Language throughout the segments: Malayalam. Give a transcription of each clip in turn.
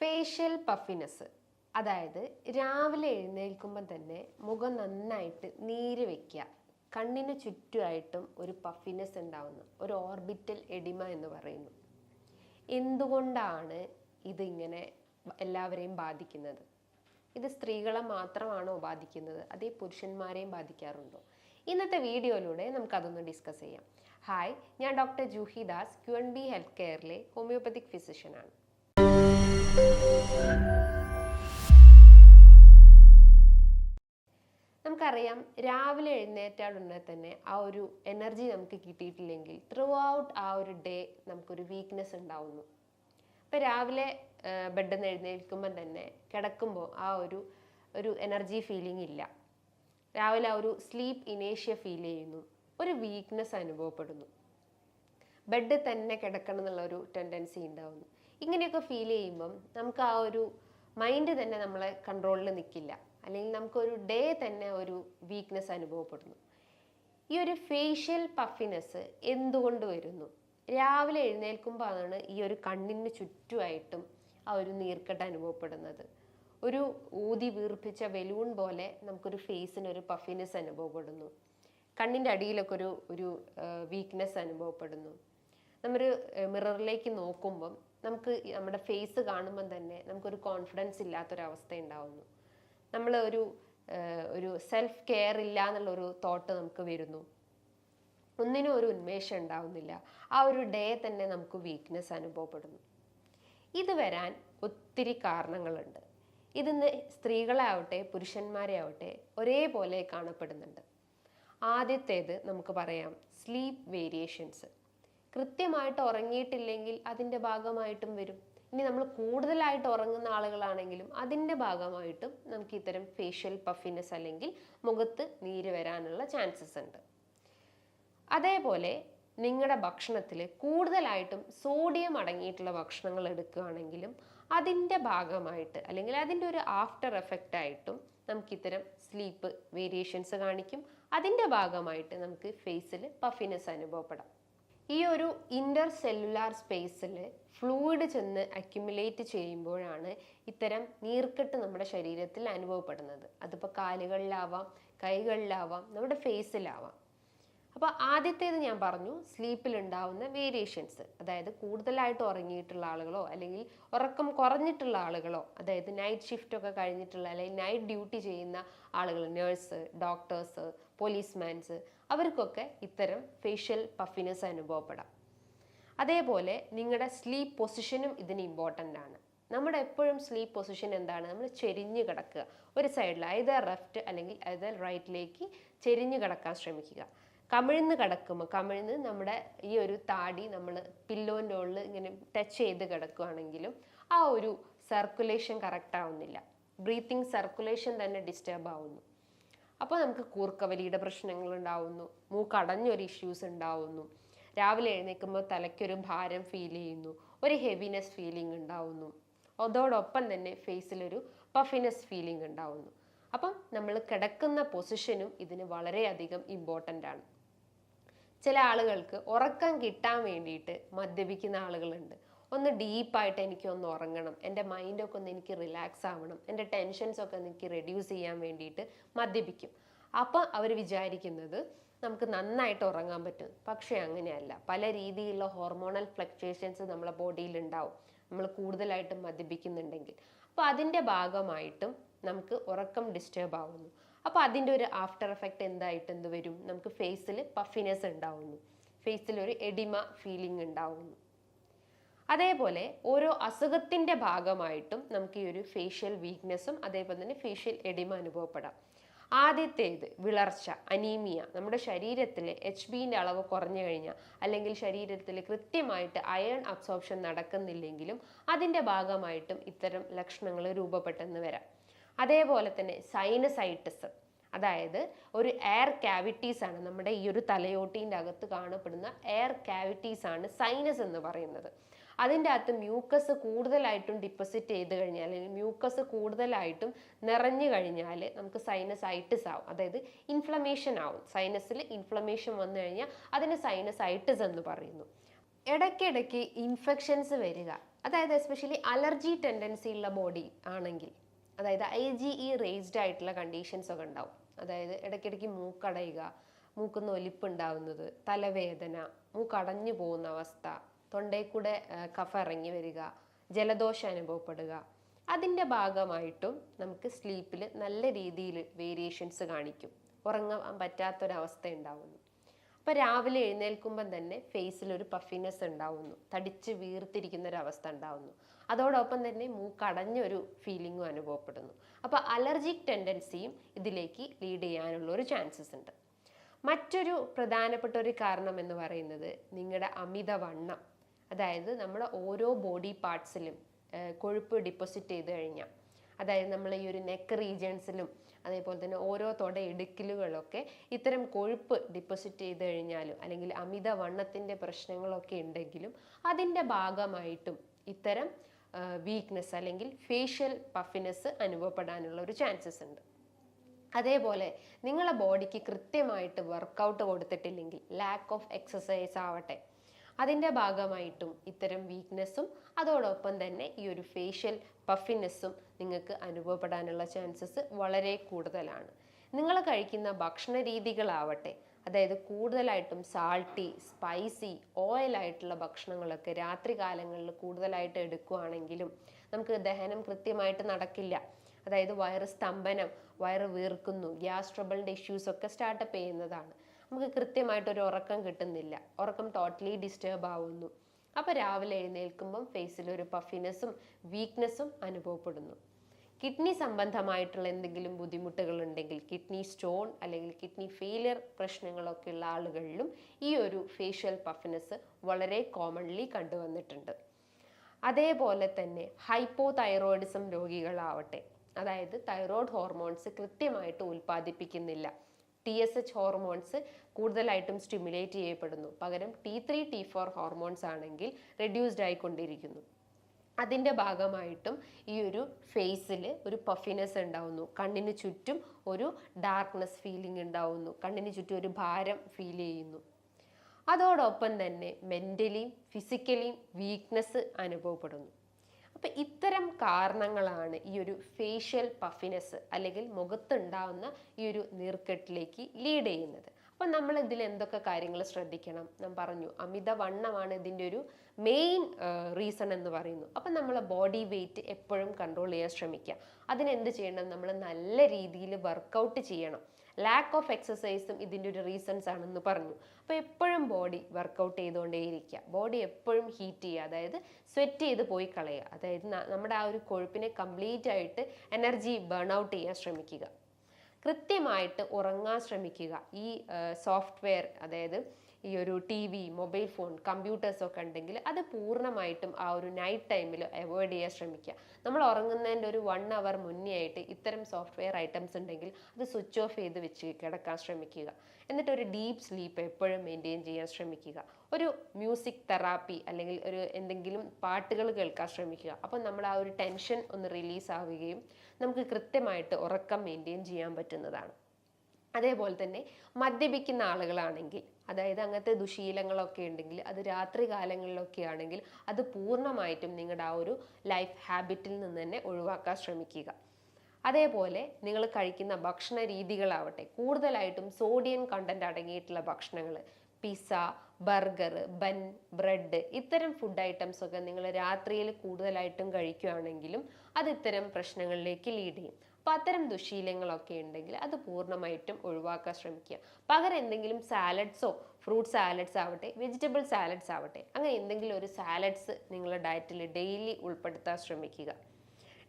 ഫേഷ്യൽ പഫിനെസ് അതായത് രാവിലെ എഴുന്നേൽക്കുമ്പോൾ തന്നെ മുഖം നന്നായിട്ട് നീര് വയ്ക്കുക കണ്ണിന് ചുറ്റുമായിട്ടും ഒരു പഫിനെസ് ഉണ്ടാവുന്നു. ഒരു ഓർബിറ്റൽ എഡിമ എന്ന് പറയുന്നു. എന്തുകൊണ്ടാണ് ഇതിങ്ങനെ എല്ലാവരെയും ബാധിക്കുന്നത്? ഇത് സ്ത്രീകളെ മാത്രമാണോ ബാധിക്കുന്നത്? അതേ പുരുഷന്മാരെയും ബാധിക്കാറുണ്ടോ? ഇന്നത്തെ വീഡിയോയിലൂടെ നമുക്കതൊന്ന് ഡിസ്കസ് ചെയ്യാം. ഹായ് ഞാൻ doctor Juhi Das Q N B health കെയറിലെ homeopathic ഫിസിഷ്യനാണ് നമുക്കറിയാം രാവിലെ എഴുന്നേറ്റാൽ ഉടനെ തന്നെ ആ ഒരു എനർജി നമുക്ക് കിട്ടിയിട്ടില്ലെങ്കിൽ ത്രൂ ഔട്ട് ആ ഒരു ഡേ നമുക്കൊരു വീക്ക്നെസ് ഉണ്ടാവുന്നു. ഇപ്പം രാവിലെ ബെഡിൽ നിന്ന് എഴുന്നേൽക്കുമ്പം തന്നെ കിടക്കുമ്പോൾ ആ ഒരു ഒരു എനർജി ഫീലിംഗ് ഇല്ല. രാവിലെ ഒരു സ്ലീപ്പ് ഇനേഷ്യ ഫീൽ ചെയ്യുന്നു. ഒരു വീക്ക്നെസ് അനുഭവപ്പെടുന്നു. ബെഡ് തന്നെ കിടക്കണം എന്നുള്ള ഒരു ടെൻഡൻസി ഉണ്ടാവുന്നു. ഇങ്ങനെയൊക്കെ ഫീൽ ചെയ്യുമ്പം നമുക്ക് ആ ഒരു മൈൻഡ് തന്നെ നമ്മളെ കൺട്രോളിൽ നിൽക്കില്ല അല്ലെങ്കിൽ നമുക്കൊരു ഡേ തന്നെ ഒരു വീക്ക്നെസ് അനുഭവപ്പെടുന്നു. ഈ ഒരു ഫേഷ്യൽ പഫിനെസ് എന്തുകൊണ്ട് വരുന്നു? രാവിലെ എഴുന്നേൽക്കുമ്പോഴാണ് ഈ ഒരു കണ്ണിന് ചുറ്റുമായിട്ടും ആ ഒരു നീർക്കെട്ട് അനുഭവപ്പെടുന്നത്. ഒരു ഊതി വീർപ്പിച്ച ബലൂൺ പോലെ നമുക്കൊരു ഫേസിന് ഒരു പഫിനെസ് അനുഭവപ്പെടുന്നു. കണ്ണിന്റെ അടിയിലൊക്കെ ഒരു ഒരു വീക്ക്നെസ് അനുഭവപ്പെടുന്നു. നമ്മൾ മിററിലേക്ക് നോക്കുമ്പം നമുക്ക് നമ്മുടെ ഫേസ് കാണുമ്പം തന്നെ നമുക്കൊരു കോൺഫിഡൻസ് ഇല്ലാത്തൊരവസ്ഥ ഉണ്ടാവുന്നു നമ്മൾ ഒരു ഒരു സെൽഫ് കെയർ ഇല്ല എന്നുള്ളൊരു തോട്ട് നമുക്ക് വരുന്നു. ഒന്നിനും ഒരു ഉന്മേഷം ഉണ്ടാവുന്നില്ല. ആ ഒരു ഡേ തന്നെ നമുക്ക് വീക്ക്നെസ് അനുഭവപ്പെടുന്നു. ഇത് വരാൻ ഒത്തിരി കാരണങ്ങളുണ്ട്. ഇതിന്ന് സ്ത്രീകളാവട്ടെ പുരുഷന്മാരെ ആവട്ടെ ഒരേപോലെ കാണപ്പെടുന്നുണ്ട്. ആദ്യത്തേത് നമുക്ക് പറയാം സ്ലീപ്പ് വേരിയേഷൻസ് കൃത്യമായിട്ട് ഉറങ്ങിയിട്ടില്ലെങ്കിൽ അതിന്റെ ഭാഗമായിട്ടും വരും. ഇനി നമ്മൾ കൂടുതലായിട്ട് ഉറങ്ങുന്ന ആളുകളാണെങ്കിലും അതിന്റെ ഭാഗമായിട്ടും നമുക്ക് ഇത്തരം ഫേഷ്യൽ പഫിനെസ് അല്ലെങ്കിൽ മുഖത്ത് നീര് വരാനുള്ള ചാൻസസ് ഉണ്ട്. അതേപോലെ നിങ്ങളുടെ ഭക്ഷണത്തിൽ കൂടുതലായിട്ടും സോഡിയം അടങ്ങിയിട്ടുള്ള ഭക്ഷണങ്ങൾ എടുക്കുകയാണെങ്കിലും അതിന്റെ ഭാഗമായിട്ട് അല്ലെങ്കിൽ അതിന്റെ ഒരു ആഫ്റ്റർ എഫക്റ്റ് ആയിട്ടും നമുക്ക് ഇത്തരം സ്ലീപ്പ് വേരിയേഷൻസ് കാണിക്കും. അതിന്റെ ഭാഗമായിട്ട് നമുക്ക് ഫേസിൽ പഫിനെസ് അനുഭവപ്പെടാം. ഈ ഒരു ഇന്റർ സെല്ലുലാർ സ്പേസിൽ ഫ്ലൂയിഡ് ചെന്ന് അക്യുമുലേറ്റ് ചെയ്യുമ്പോഴാണ് ഇത്തരം നീർക്കെട്ട് നമ്മുടെ ശരീരത്തിൽ അനുഭവപ്പെടുന്നത്. അതിപ്പോൾ കാലുകളിലാവാം കൈകളിലാവാം നമ്മുടെ ഫേസിലാവാം അപ്പോൾ ആദ്യത്തേത് ഞാൻ പറഞ്ഞു സ്ലീപ്പിൽ ഉണ്ടാവുന്ന വേരിയേഷൻസ് അതായത് കൂടുതലായിട്ട് ഉറങ്ങിയിട്ടുള്ള ആളുകളോ അല്ലെങ്കിൽ ഉറക്കം കുറഞ്ഞിട്ടുള്ള ആളുകളോ അതായത് നൈറ്റ് ഷിഫ്റ്റ് ഒക്കെ കഴിഞ്ഞിട്ടുള്ള അല്ലെങ്കിൽ നൈറ്റ് ഡ്യൂട്ടി ചെയ്യുന്ന ആളുകൾ നേഴ്സ് ഡോക്ടേഴ്സ് പോലീസ്മാൻസ് അവർക്കൊക്കെ ഇത്തരം ഫേഷ്യൽ പഫിനെസ് അനുഭവപ്പെടാം. അതേപോലെ നിങ്ങളുടെ സ്ലീപ്പ് പൊസിഷനും ഇതിന് ഇമ്പോർട്ടന്റ് ആണ്. നമ്മുടെ എപ്പോഴും സ്ലീപ്പ് പൊസിഷൻ എന്താണ്? നമ്മൾ ചെരിഞ്ഞ് കിടക്കുക. ഒരു സൈഡിൽ ഐതർ ലെഫ്റ്റ് അല്ലെങ്കിൽ ഐതർ റൈറ്റിലേക്ക് ചെരിഞ്ഞ് കിടക്കാൻ ശ്രമിക്കുക. കമിഴ്ന്ന് കിടക്കുമ്പോൾ കമിഴ്ന്ന് നമ്മുടെ ഈ ഒരു താടി നമ്മൾ പില്ലോന്റെ ഉള്ളിൽ ഇങ്ങനെ ടച്ച് ചെയ്ത് കിടക്കുകയാണെങ്കിലും ആ ഒരു സർക്കുലേഷൻ കറക്റ്റ് ആവുന്നില്ല. ബ്രീത്തിങ് സർക്കുലേഷൻ തന്നെ ഡിസ്റ്റർബ് ആവുന്നു. അപ്പോൾ നമുക്ക് കൂർക്കവലിയുടെ പ്രശ്നങ്ങൾ ഉണ്ടാവുന്നു. മൂക്കടഞ്ഞൊരു ഇഷ്യൂസ് ഉണ്ടാവുന്നു. രാവിലെ എഴുന്നേൽക്കുമ്പോൾ തലയ്ക്കൊരു ഭാരം ഫീൽ ചെയ്യുന്നു. ഒരു ഹെവിനെസ് ഫീലിംഗ് ഉണ്ടാവുന്നു. അതോടൊപ്പം തന്നെ ഫേസിലൊരു പഫിനെസ് ഫീലിംഗ് ഉണ്ടാവുന്നു. അപ്പം നമ്മൾ കിടക്കുന്ന പൊസിഷനും ഇതിന് വളരെയധികം ഇമ്പോർട്ടന്റ് ആണ്. ചില ആളുകൾക്ക് ഉറക്കം കിട്ടാൻ വേണ്ടിയിട്ട് മദ്യപിക്കുന്ന ആളുകളുണ്ട്. ഒന്ന് ഡീപ്പായിട്ട് എനിക്ക് ഒന്ന് ഉറങ്ങണം. എന്റെ മൈൻഡൊക്കെ ഒന്ന് എനിക്ക് റിലാക്സ് ആവണം. എന്റെ ടെൻഷൻസ് ഒക്കെ ഒന്ന് എനിക്ക് റെഡ്യൂസ് ചെയ്യാൻ വേണ്ടിയിട്ട് മദ്യപിക്കും. അപ്പം അവർ വിചാരിക്കുന്നത് നമുക്ക് നന്നായിട്ട് ഉറങ്ങാൻ പറ്റും. പക്ഷേ അങ്ങനെയല്ല. പല രീതിയിലുള്ള ഹോർമോണൽ ഫ്ലക്ച്വേഷൻസ് നമ്മളെ ബോഡിയിൽ ഉണ്ടാവും. നമ്മൾ കൂടുതലായിട്ട് മദ്യപിക്കുന്നുണ്ടെങ്കിൽ. അപ്പോൾ അതിന്റെ ഭാഗമായിട്ടും നമുക്ക് ഉറക്കം ഡിസ്റ്റേബ് ആവുന്നു. അപ്പോൾ അതിന്റെ ഒരു ആഫ്റ്റർ എഫക്റ്റ് എന്തായിട്ട് എന്ത് വരും? നമുക്ക് ഫേസിൽ പഫിനെസ് ഉണ്ടാവുന്നു. ഫേസിൽ ഒരു എഡിമ ഫീലിംഗ് ഉണ്ടാവുന്നു. അതേപോലെ ഓരോ അസുഖത്തിന്റെ ഭാഗമായിട്ടും നമുക്ക് ഈ ഒരു ഫേഷ്യൽ വീക്ക്നെസ്സും അതേപോലെ തന്നെ ഫേഷ്യൽ എഡിമ അനുഭവപ്പെടാം. ആദ്യത്തേത് വിളർച്ച അനീമിയ നമ്മുടെ ശരീരത്തിൽ എച്ച് ബിന്റെ അളവ് കുറഞ്ഞു കഴിഞ്ഞാൽ അല്ലെങ്കിൽ ശരീരത്തിൽ കൃത്യമായിട്ട് അയൺ അബ്സോർപ്ഷൻ നടക്കുന്നില്ലെങ്കിലും അതിന്റെ ഭാഗമായിട്ടും ഇത്തരം ലക്ഷണങ്ങൾ രൂപപ്പെട്ടെന്ന് വരാം. അതേപോലെ തന്നെ സൈനസൈറ്റിസ് അതായത് ഒരു എയർ കാവിറ്റീസ് ആണ് നമ്മുടെ ഈ ഒരു തലയോട്ടീന്റെ അകത്ത് കാണപ്പെടുന്ന എയർ കാവിറ്റീസ് ആണ് സൈനസ് എന്ന് പറയുന്നത്. അതിന്റെ അകത്ത് മ്യൂക്കസ് കൂടുതലായിട്ടും ഡിപ്പോസിറ്റ് ചെയ്ത് കഴിഞ്ഞാൽ മ്യൂക്കസ് കൂടുതലായിട്ടും നിറഞ്ഞു കഴിഞ്ഞാൽ നമുക്ക് സൈനസൈറ്റിസ് ആവും. അതായത് ഇൻഫ്ലമേഷൻ ആവും. സൈനസിൽ ഇൻഫ്ലമേഷൻ വന്നു കഴിഞ്ഞാൽ അതിന് സൈനസൈറ്റിസ് എന്ന് പറയുന്നു. ഇടയ്ക്കിടയ്ക്ക് ഇൻഫെക്ഷൻസ് വരിക. അതായത് എസ്പെഷ്യലി അലർജി ടെൻഡൻസി ഉള്ള ബോഡി ആണെങ്കിൽ അതായത് ഐ ജി ഇ റേസ്ഡ് ആയിട്ടുള്ള കണ്ടീഷൻസ് ഒക്കെ ഉണ്ടാവും. അതായത് ഇടയ്ക്കിടയ്ക്ക് മൂക്കടയുക മൂക്കുന്ന ഒലിപ്പ് ഉണ്ടാവുന്നത് തലവേദന മൂക്കടഞ്ഞു പോകുന്ന അവസ്ഥ തൊണ്ടയിൽ കൂടെ കഫ ഇറങ്ങി വരിക ജലദോഷം അനുഭവപ്പെടുക. അതിന്റെ ഭാഗമായിട്ടും നമുക്ക് സ്ലീപ്പിൽ നല്ല രീതിയിൽ വേരിയേഷൻസ് കാണിക്കും. ഉറങ്ങാൻ പറ്റാത്തൊരവസ്ഥ ഉണ്ടാവുന്നു അപ്പോൾ രാവിലെ എഴുന്നേൽക്കുമ്പം തന്നെ ഫേസിൽ ഒരു പഫിനെസ് ഉണ്ടാവുന്നു. തടിച്ച് വീർത്തിരിക്കുന്ന ഒരു അവസ്ഥ ഉണ്ടാവുന്നു. അതോടൊപ്പം തന്നെ മൂക്കടഞ്ഞൊരു ഫീലിംഗും അനുഭവപ്പെടുന്നു. അപ്പോൾ അലർജിക് ടെൻഡൻസിയും ഇതിലേക്ക് ലീഡ് ചെയ്യാനുള്ള ഒരു ചാൻസസ് ഉണ്ട്. മറ്റൊരു പ്രധാനപ്പെട്ട ഒരു കാരണം എന്ന് പറയുന്നത് നിങ്ങളുടെ അമിതവണ്ണം അതായത് നമ്മുടെ ഓരോ ബോഡി പാർട്സിലും കൊഴുപ്പ് ഡിപ്പോസിറ്റ് ചെയ്ത് കഴിഞ്ഞാൽ അതായത് നമ്മൾ ഈ ഒരു നെക്ക് റീജിയൻസിലും അതേപോലെ തന്നെ ഓരോ തൊട ഇടുക്കിലുകളൊക്കെ ഇത്തരം കൊഴുപ്പ് ഡിപ്പോസിറ്റ് ചെയ്ത് കഴിഞ്ഞാലും അല്ലെങ്കിൽ അമിതവണ്ണത്തിന്റെ പ്രശ്നങ്ങളൊക്കെ ഉണ്ടെങ്കിലും അതിന്റെ ഭാഗമായിട്ടും ഇത്തരം വീക്ക്നെസ് അല്ലെങ്കിൽ ഫേഷ്യൽ പഫിനെസ് അനുഭവപ്പെടാനുള്ള ഒരു ചാൻസസ് ഉണ്ട്. അതേപോലെ നിങ്ങളെ ബോഡിക്ക് കൃത്യമായിട്ട് വർക്കൗട്ട് കൊടുത്തിട്ടില്ലെങ്കിൽ ലാക്ക് ഓഫ് എക്സസൈസ് ആവട്ടെ. അതിന്റെ ഭാഗമായിട്ടും ഇത്തരം വീക്ക്നെസ്സും അതോടൊപ്പം തന്നെ ഈ ഒരു ഫേഷ്യൽ പഫിനെസ്സും നിങ്ങൾക്ക് അനുഭവപ്പെടാനുള്ള ചാൻസസ് വളരെ കൂടുതലാണ്. നിങ്ങൾ കഴിക്കുന്ന ഭക്ഷണ രീതികളാവട്ടെ അതായത് കൂടുതലായിട്ടും സാൾട്ടി സ്പൈസി ഓയിലായിട്ടുള്ള ഭക്ഷണങ്ങളൊക്കെ രാത്രി കാലങ്ങളിൽ കൂടുതലായിട്ട് എടുക്കുകയാണെങ്കിലും നമുക്ക് ദഹനം കൃത്യമായിട്ട് നടക്കില്ല. അതായത് വയറ് സ്തംഭനം വയറ് വീർക്കുന്നു ഗ്യാസ് ട്രബിളിന്റെ ഇഷ്യൂസ് ഒക്കെ സ്റ്റാർട്ടപ്പ് ചെയ്യുന്നതാണ്. നമുക്ക് കൃത്യമായിട്ട് ഒരു ഉറക്കം കിട്ടുന്നില്ല. ഉറക്കം ടോട്ടലി ഡിസ്റ്റേബ് ആവുന്നു. അപ്പോൾ രാവിലെ എഴുന്നേൽക്കുമ്പം ഫേസിൽ ഒരു പഫിനെസ്സും വീക്ക്നെസ്സും അനുഭവപ്പെടുന്നു. കിഡ്നി സംബന്ധമായിട്ടുള്ള എന്തെങ്കിലും ബുദ്ധിമുട്ടുകൾ ഉണ്ടെങ്കിൽ കിഡ്നി സ്റ്റോൺ അല്ലെങ്കിൽ കിഡ്നി ഫെയിലിയർ പ്രശ്നങ്ങളൊക്കെ ഉള്ള ആളുകളിലും ഈ ഒരു ഫേഷ്യൽ പഫിനെസ് വളരെ കോമൺലി കണ്ടുവന്നിട്ടുണ്ട്. അതേപോലെ തന്നെ ഹൈപ്പോ തൈറോയിഡിസം രോഗികളാവട്ടെ അതായത് തൈറോയ്ഡ് ഹോർമോൺസ് കൃത്യമായിട്ട് ഉൽപ്പാദിപ്പിക്കുന്നില്ല. ടി എസ് എച്ച് ഹോർമോൺസ് കൂടുതലായിട്ടും സ്റ്റിമുലേറ്റ് ചെയ്യപ്പെടുന്നു. പകരം T three T four hormones ആണെങ്കിൽ റെഡ്യൂസ്ഡ് ആയിക്കൊണ്ടിരിക്കുന്നു. അതിന്റെ ഭാഗമായിട്ടും ഈ ഒരു ഫേസിൽ ഒരു പഫിനെസ് ഉണ്ടാവുന്നു. കണ്ണിന് ചുറ്റും ഒരു ഡാർക്ക്നെസ് ഫീലിംഗ് ഉണ്ടാവുന്നു. കണ്ണിന് ചുറ്റും ഒരു ഭാരം ഫീൽ ചെയ്യുന്നു. അതോടൊപ്പം തന്നെ മെന്റലിയും ഫിസിക്കലിയും വീക്ക്നെസ് അനുഭവപ്പെടുന്നു. അപ്പം ഇത്തരം കാരണങ്ങളാണ് ഈ ഒരു ഫേഷ്യൽ പഫിനെസ് അല്ലെങ്കിൽ മുഖത്തുണ്ടാവുന്ന ഈ ഒരു നീർക്കെട്ടിലേക്ക് ലീഡ് ചെയ്യുന്നത്. അപ്പം നമ്മൾ ഇതിൽ എന്തൊക്കെ കാര്യങ്ങൾ ശ്രദ്ധിക്കണം ഞാൻ പറഞ്ഞു. അമിതവണ്ണമാണ് ഇതിന്റെ ഒരു മെയിൻ റീസൺ എന്ന് പറയുന്നു. അപ്പം നമ്മൾ ബോഡി വെയിറ്റ് എപ്പോഴും കൺട്രോൾ ചെയ്യാൻ ശ്രമിക്കുക. അതിനെന്ത് ചെയ്യണം? നമ്മൾ നല്ല രീതിയിൽ വർക്കൗട്ട് ചെയ്യണം. ലാക്ക് ഓഫ് എക്സസൈസും ഇതിന്റെ ഒരു റീസൺസ് ആണെന്ന് പറഞ്ഞു. അപ്പോൾ എപ്പോഴും ബോഡി വർക്കൗട്ട് ചെയ്തുകൊണ്ടേയിരിക്കുക. ബോഡി എപ്പോഴും ഹീറ്റ് ചെയ്യുക. അതായത് സ്വെറ്റ് ചെയ്ത് പോയി കളയുക. അതായത് നമ്മുടെ ആ ഒരു കൊഴുപ്പിനെ കംപ്ലീറ്റ് ആയിട്ട് എനർജി ബേൺ ഔട്ട് ചെയ്യാൻ ശ്രമിക്കുക. കൃത്യമായിട്ട് ഉറങ്ങാൻ ശ്രമിക്കുക. ഈ സോഫ്റ്റ്വെയർ അതായത് ഈ ഒരു ടി വി മൊബൈൽ ഫോൺ കമ്പ്യൂട്ടേഴ്സൊക്കെ ഉണ്ടെങ്കിൽ അത് പൂർണമായിട്ടും ആ ഒരു നൈറ്റ് ടൈമിൽ അവോയ്ഡ് ചെയ്യാൻ ശ്രമിക്കുക. നമ്മൾ ഉറങ്ങുന്നതിന്റെ ഒരു വൺ അവർ മുന്നേ ആയിട്ട് ഇത്തരം സോഫ്റ്റ്വെയർ ഐറ്റംസ് ഉണ്ടെങ്കിൽ അത് സ്വിച്ച് ഓഫ് ചെയ്ത് വെച്ച് കിടക്കാൻ ശ്രമിക്കുക. എന്നിട്ട് ഒരു ഡീപ്പ് സ്ലീപ്പ് എപ്പോഴും മെയിന്റെയിൻ ചെയ്യാൻ ശ്രമിക്കുക. ഒരു മ്യൂസിക് തെറാപ്പി അല്ലെങ്കിൽ ഒരു എന്തെങ്കിലും പാട്ടുകൾ കേൾക്കാൻ ശ്രമിക്കുക. അപ്പോൾ നമ്മൾ ആ ഒരു ടെൻഷൻ ഒന്ന് റിലീസ് ആവുകയും നമുക്ക് കൃത്യമായിട്ട് ഉറക്കം മെയിന്റെയിൻ ചെയ്യാൻ പറ്റുന്നതാണ്. അതേപോലെ തന്നെ മദ്യപിക്കുന്ന ആളുകളാണെങ്കിൽ അതായത് അങ്ങനത്തെ ദുശീലങ്ങളൊക്കെ ഉണ്ടെങ്കിൽ അത് രാത്രി കാലങ്ങളിലൊക്കെ ആണെങ്കിൽ അത് പൂർണമായിട്ടും നിങ്ങളുടെ ആ ഒരു ലൈഫ് ഹാബിറ്റിൽ നിന്ന് തന്നെ ഒഴിവാക്കാൻ ശ്രമിക്കുക. അതേപോലെ നിങ്ങൾ കഴിക്കുന്ന ഭക്ഷണ രീതികളാവട്ടെ കൂടുതലായിട്ടും സോഡിയം കണ്ടന്റ് അടങ്ങിയിട്ടുള്ള ഭക്ഷണങ്ങൾ പിസ്സ ബർഗർ ബൻ ബ്രെഡ് ഇത്തരം ഫുഡ് ഐറ്റംസ് ഒക്കെ നിങ്ങൾ രാത്രിയിൽ കൂടുതലായിട്ടും കഴിക്കുകയാണെങ്കിലും അത് ഇത്തരം പ്രശ്നങ്ങളിലേക്ക് ലീഡ് ചെയ്യും. അപ്പം അത്തരം ദുശീലങ്ങളൊക്കെ ഉണ്ടെങ്കിൽ അത് പൂർണമായിട്ടും ഒഴിവാക്കാൻ ശ്രമിക്കുക. പകരം എന്തെങ്കിലും സാലഡ്സോ ഫ്രൂട്ട് സാലഡ്സ് ആവട്ടെ വെജിറ്റബിൾ സാലഡ്സ് ആവട്ടെ അങ്ങനെ എന്തെങ്കിലും ഒരു സാലഡ്സ് നിങ്ങളുടെ ഡയറ്റിൽ ഡെയിലി ഉൾപ്പെടുത്താൻ ശ്രമിക്കുക.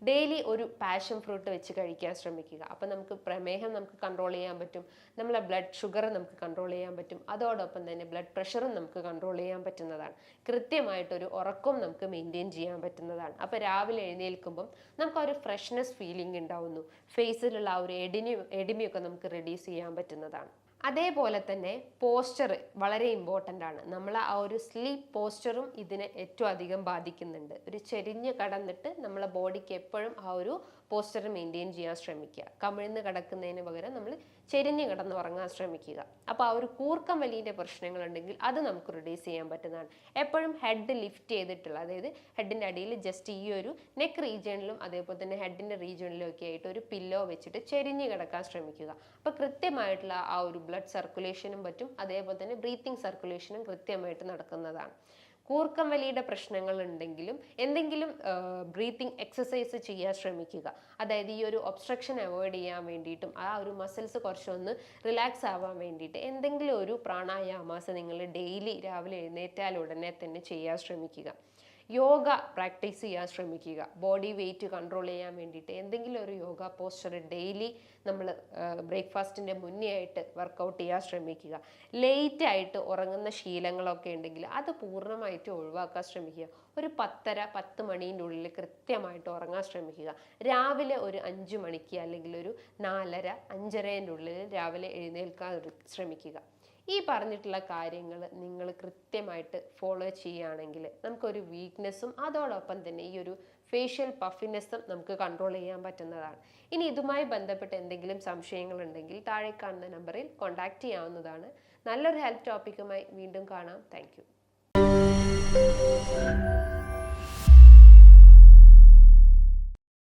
ഡെയിലി ഒരു പാഷൻ ഫ്രൂട്ട് വെച്ച് കഴിക്കാൻ ശ്രമിക്കുക. അപ്പം നമുക്ക് പ്രമേഹം നമുക്ക് കൺട്രോൾ ചെയ്യാൻ പറ്റും. നമ്മളെ ബ്ലഡ് ഷുഗർ നമുക്ക് കൺട്രോൾ ചെയ്യാൻ പറ്റും. അതോടൊപ്പം തന്നെ ബ്ലഡ് പ്രഷറും നമുക്ക് കൺട്രോൾ ചെയ്യാൻ പറ്റുന്നതാണ്. കൃത്യമായിട്ടൊരു ഉറക്കവും നമുക്ക് മെയിന്റെയിൻ ചെയ്യാൻ പറ്റുന്നതാണ്. അപ്പോൾ രാവിലെ എഴുന്നേൽക്കുമ്പം നമുക്ക് ആ ഒരു ഫ്രഷ്നെസ് ഫീലിംഗ് ഉണ്ടാവുന്നു. ഫേസിലുള്ള ആ ഒരു എഡിനി എഡിമിയൊക്കെ നമുക്ക് റെഡ്യൂസ് ചെയ്യാൻ പറ്റുന്നതാണ്. അതേപോലെ തന്നെ പോസ്റ്റർ വളരെ ഇമ്പോർട്ടന്റ് ആണ്. നമ്മൾ ആ ഒരു സ്ലീപ്പ് പോസ്റ്ററും ഇതിനെ ഏറ്റവും അധികം ബാധിക്കുന്നുണ്ട്. ഒരു ചെരിഞ്ഞ് കടന്നിട്ട് നമ്മളെ ബോഡിക്ക് എപ്പോഴും ആ ഒരു പോസ്റ്റർ മെയിന്റെയിൻ ചെയ്യാൻ ശ്രമിക്കുക. കമിഴ്ന്ന് കിടക്കുന്നതിന് പകരം നമ്മൾ ചെരിഞ്ഞ് കിടന്നുറങ്ങാൻ ശ്രമിക്കുക. അപ്പോൾ ആ ഒരു കൂർക്കം പ്രശ്നങ്ങൾ പ്രശ്നങ്ങളുണ്ടെങ്കിൽ അത് നമുക്ക് റിഡ്യൂസ് ചെയ്യാൻ പറ്റുന്നതാണ്. എപ്പോഴും ഹെഡ് ലിഫ്റ്റ് ചെയ്തിട്ടുള്ള അതായത് ഹെഡിന്റെ അടിയിൽ ജസ്റ്റ് ഈ ഒരു നെക്ക് റീജിയണിലും അതേപോലെ തന്നെ ഹെഡിന്റെ റീജിയണിലും ഒക്കെ ആയിട്ട് ഒരു പില്ലോ വെച്ചിട്ട് ചെരിഞ്ഞ് കിടക്കാൻ ശ്രമിക്കുക. അപ്പോൾ കൃത്യമായിട്ടുള്ള ആ ഒരു ബ്ലഡ് സർക്കുലേഷനും പറ്റും. അതേപോലെ തന്നെ ബ്രീത്തിങ് സർക്കുലേഷനും കൃത്യമായിട്ട് നടക്കുന്നതാണ്. കൂർക്കം വലിയുടെ പ്രശ്നങ്ങൾ ഉണ്ടെങ്കിലും എന്തെങ്കിലും ബ്രീത്തിങ് എക്സസൈസ് ചെയ്യാൻ ശ്രമിക്കുക. അതായത് ഈ ഒരു ഒബ്സ്ട്രക്ഷൻ അവോയ്ഡ് ചെയ്യാൻ വേണ്ടിയിട്ടും ആ ഒരു മസിൽസ് കുറച്ചൊന്ന് റിലാക്സ് ആവാൻ വേണ്ടിയിട്ട് എന്തെങ്കിലും ഒരു പ്രാണായാമാസം നിങ്ങൾ ഡെയിലി രാവിലെ എഴുന്നേറ്റാൽ ഉടനെ തന്നെ ചെയ്യാൻ ശ്രമിക്കുക. യോഗ പ്രാക്ടീസ് ചെയ്യാൻ ശ്രമിക്കുക. ബോഡി വെയിറ്റ് കൺട്രോൾ ചെയ്യാൻ വേണ്ടിയിട്ട് എന്തെങ്കിലും ഒരു യോഗ പോസ്റ്റർ ഡെയിലി നമ്മൾ ബ്രേക്ക്ഫാസ്റ്റിന്റെ മുന്നേ ആയിട്ട് വർക്കൗട്ട് ചെയ്യാൻ ശ്രമിക്കുക. ലേറ്റ് ആയിട്ട് ഉറങ്ങുന്ന ശീലങ്ങളൊക്കെ ഉണ്ടെങ്കിൽ അത് പൂർണമായിട്ട് ഒഴിവാക്കാൻ ശ്രമിക്കുക. ഒരു പത്തര പത്ത് മണീന്റെ ഉള്ളിൽ കൃത്യമായിട്ട് ഉറങ്ങാൻ ശ്രമിക്കുക. രാവിലെ ഒരു അഞ്ച് മണിക്ക് അല്ലെങ്കിൽ ഒരു നാലര അഞ്ചരേന്റെ ഉള്ളിൽ രാവിലെ എഴുന്നേൽക്കാൻ ശ്രമിക്കുക. ഈ പറഞ്ഞിട്ടുള്ള കാര്യങ്ങൾ നിങ്ങൾ കൃത്യമായിട്ട് ഫോളോ ചെയ്യുകയാണെങ്കിൽ നമുക്കൊരു വീക്ക്നെസ്സും അതോടൊപ്പം തന്നെ ഈ ഒരു ഫേഷ്യൽ പഫിനെസ്സും നമുക്ക് കൺട്രോൾ ചെയ്യാൻ പറ്റുന്നതാണ്. ഇനി ഇതുമായി ബന്ധപ്പെട്ട് എന്തെങ്കിലും സംശയങ്ങളുണ്ടെങ്കിൽ താഴെ കാണുന്ന നമ്പറിൽ കോൺടാക്റ്റ് ചെയ്യാവുന്നതാണ്. നല്ലൊരു ഹെൽത്ത് ടോപ്പിക്കുമായി വീണ്ടും കാണാം. താങ്ക്